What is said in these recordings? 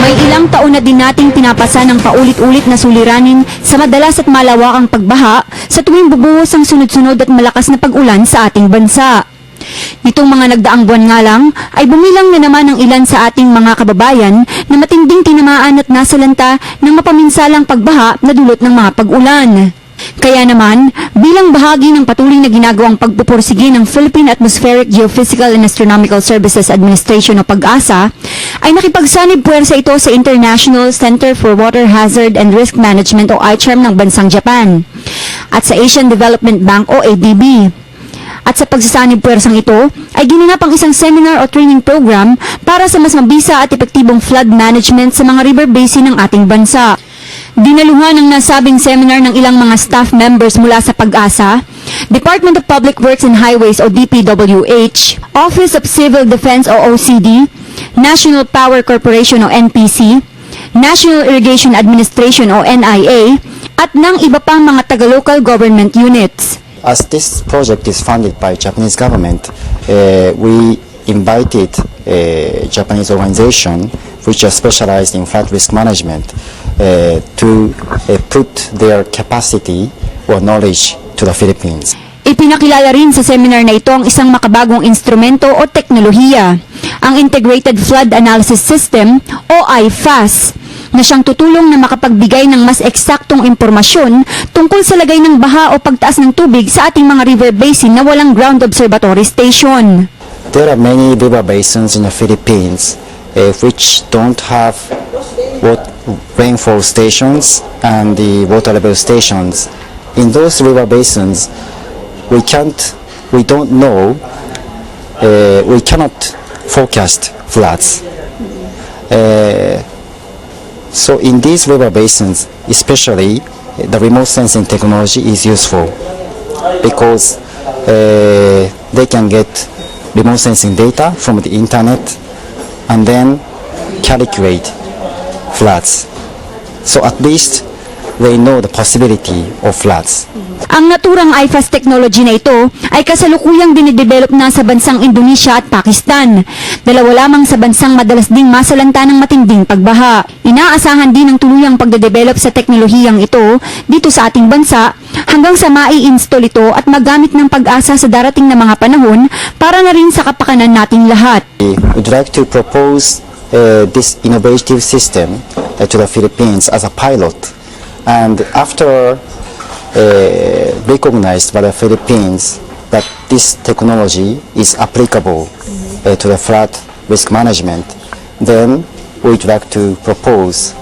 May ilang taon na din nating pinapasa ng paulit-ulit na suliranin sa madalas at malawakang pagbaha sa tuwing bubuhos ang sunod-sunod at malakas na pag-ulan sa ating bansa. Nitong mga nagdaang buwan nga lang, ay bumilang na naman ang ilan sa ating mga kababayan na matinding tinamaan at nasalanta ng mapaminsalang pagbaha na dulot ng mga pag-ulan. Kaya naman, bilang bahagi ng patuloy na ginagawang pagpupursige ng Philippine Atmospheric Geophysical and Astronomical Services Administration o PAGASA, ay nakipagsanib puwersa ito sa International Center for Water Hazard and Risk Management o ICHARM ng bansang Japan at sa Asian Development Bank o ADB. At sa pagsasanib puwersang ito, ay ginanap ang isang seminar o training program para sa mas mabisa at epektibong flood management sa mga river basin ng ating bansa. Dinaluhan ng nasabing seminar ng ilang mga staff members mula sa PAG-ASA, Department of Public Works and Highways o DPWH, Office of Civil Defense o OCD, National Power Corporation o NPC, National Irrigation Administration o NIA, at ng iba pang mga taga-local government units. As this project is funded by Japanese government, uh, we invited a Japanese organization which are specialized in flood risk management uh, to uh, put their capacity or knowledge to the Philippines. Ipinakilala rin sa seminar na ito ang isang makabagong instrumento o teknolohiya, ang Integrated Flood Analysis System o IFAS, na siyang tutulong na makapagbigay ng mas eksaktong impormasyon tungkol sa lagay ng baha o pagtaas ng tubig sa ating mga river basin na walang ground observatory station. There are many river basins in the Philippines uh, which don't have what rainfall stations and the water level stations. In those river basins, we can't, we don't know, uh, we cannot forecast floods. Uh, so in these river basins, especially, the remote sensing technology is useful because uh, they can get remote sensing data from the internet and then calculate floods. So at least they know the possibility of floods. Ang naturang IFAS technology na ito ay kasalukuyang dinidevelop na sa bansang Indonesia at Pakistan. Dalawa lamang sa bansang madalas ding masalanta ng matinding pagbaha. Inaasahan din ang tuluyang pagdedevelop sa teknolohiyang ito dito sa ating bansa hanggang sa mai-install ito at magamit ng pag-asa sa darating na mga panahon para na rin sa kapakanan nating lahat. We would like to propose uh, this innovative system uh, to the Philippines as a pilot. And after uh, recognized by the Philippines that this technology is applicable uh, to the flood risk management, then we'd like to propose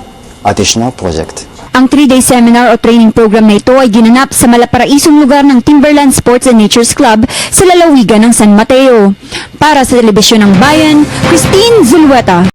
additional project. Ang 3-day seminar o training program na ito ay ginanap sa malaparaisong lugar ng Timberland Sports and Nature's Club sa lalawigan ng San Mateo. Para sa Telebisyon ng Bayan, Christine Zulueta.